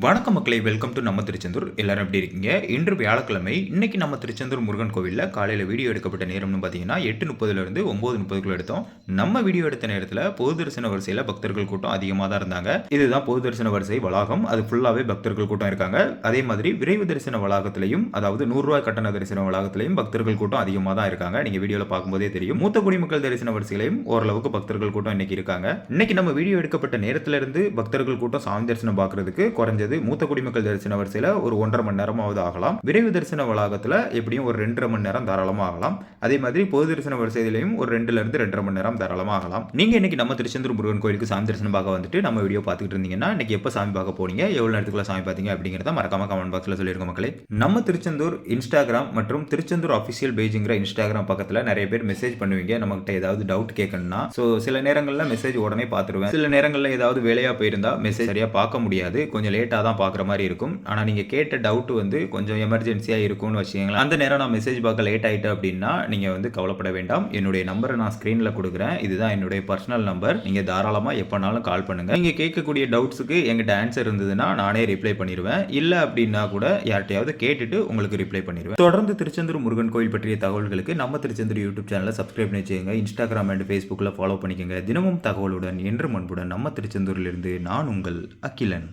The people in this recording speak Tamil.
வணக்கம் மக்களை வெல்கம் டு நம்ம திருச்செந்தூர். எல்லாரும் எப்படி இருக்கீங்க? இன்று வியாழக்கிழமை இன்னைக்கு நம்ம திருச்செந்தூர் முருகன் கோவிலில் காலையில் வீடியோ எடுக்கப்பட்ட நேரம்னு பார்த்தீங்கன்னா எட்டு முப்பதுலேருந்து ஒம்பது முப்பதுக்குள்ள எடுத்தோம். நம்ம வீடியோ எடுத்த நேரத்தில் பொது தரிசன வரிசையில் பக்தர்கள் கூட்டம் அதிகமாக தான் இருந்தாங்க. இதுதான் பொது தரிசன வரிசை வளாகம். அது ஃபுல்லாகவே பக்தர்கள் கூட்டம் இருக்காங்க. அதே மாதிரி விரைவு தரிசன வளாகத்திலையும் அதாவது நூறுரூவா கட்டண தரிசன வளாகத்திலையும் பக்தர்கள் கூட்டம் அதிகமாக தான் இருக்காங்க. நீங்கள் வீடியோவில் பார்க்கும்போதே தெரியும். மூத்த குடிமக்கள் தரிசன வரிசையிலையும் ஓரளவுக்கு பக்தர்கள் கூட்டம் இன்னைக்கு இருக்காங்க. இன்னைக்கு நம்ம வீடியோ எடுக்கப்பட்ட நேரத்திலிருந்து பக்தர்கள் கூட்டம் சாமி தரிசனம் பார்க்கறதுக்கு குறைஞ்சது மூத்த குடிமக்கள் தரிசன வரிசையில் ஒரு ஒன்றரை மணி நேரமாவது ஆகலாம். விரைவு தரிசன வளாகத்தில் எப்படியும் ஒரு ரெண்டரை மணி நேரம் தாராளமாக ஆகலாம். அதே மாதிரி பொது தரிசன வரிசையிலையும் ஒரு ரெண்டுல இருந்து ரெண்டரை மணி நேரம் தாராளமாக ஆகலாம். நீங்க இன்னைக்கு நம்ம திருச்செந்தூர் முருகன் கோயிலுக்கு சாமி தரிசனம் பார்க்க வந்துட்டு நம்ம வீடியோ பார்த்துக்கிட்டு இருந்தீங்கன்னா இன்னைக்கு எப்போ சாமி பார்க்க போனீங்க எவ்வளவு நேரத்துக்குள்ள சாமி பார்த்தீங்க அப்படிங்கிறத மறக்காம கமெண்ட் பாக்ஸில் சொல்லிருக்க மக்களே. நம்ம திருச்செந்தூர் இன்ஸ்டாகிராம் மற்றும் திருச்செந்தூர் அஃபிஷியல் பேஜுங்கிற இன்ஸ்டாகிராம் பக்கத்தில் நிறைய பேர் மெசேஜ் பண்ணுவீங்க. நம்மகிட்ட ஏதாவது டவுட் கேட்கணும்னா ஸோ சில நேரங்களில் மெசேஜ் உடனே பார்த்துருவேன். சில நேரங்களில் ஏதாவது வேலையாக போயிருந்தா மெசேஜ் சரியாக பார்க்க முடியாது. கொஞ்சம் லேட் லேட்டாக தான் பார்க்குற மாதிரி இருக்கும். ஆனால் நீங்கள் கேட்ட டவுட் வந்து கொஞ்சம் எமர்ஜென்சியாக இருக்கும்னு வச்சுக்கோங்களேன். அந்த நேரம் நான் மெசேஜ் பார்க்க லேட் ஆகிட்டு அப்படின்னா நீங்கள் வந்து கவலைப்பட வேண்டாம். என்னுடைய நம்பரை நான் ஸ்க்ரீனில் கொடுக்குறேன். இதுதான் என்னுடைய பர்சனல் நம்பர் நீங்கள் தாராளமாக எப்போனாலும் கால் பண்ணுங்கள் நீங்கள் கேட்கக்கூடிய டவுட்ஸுக்கு எங்கிட்ட ஆன்சர் இருந்ததுன்னா நானே ரிப்ளை பண்ணிடுவேன். இல்லை அப்படின்னா கூட யார்கிட்டையாவது கேட்டுட்டு உங்களுக்கு ரிப்ளை பண்ணிடுவேன். தொடர்ந்து திருச்செந்தூர் முருகன் கோயில் பற்றிய தகவல்களுக்கு நம்ம திருச்செந்தூர் யூடியூப் சேனலை சப்ஸ்கிரைப் பண்ணி வச்சுக்கோங்க. இன்ஸ்டாகிராம் அண்ட் ஃபேஸ்புக்கில் ஃபாலோ பண்ணிக்கோங்க. தினமும் தகவலுடன் என்று முன்புடன் நம்ம திருச்செந்தூரிலிருந்து நான் உங்கள் அகிலன்.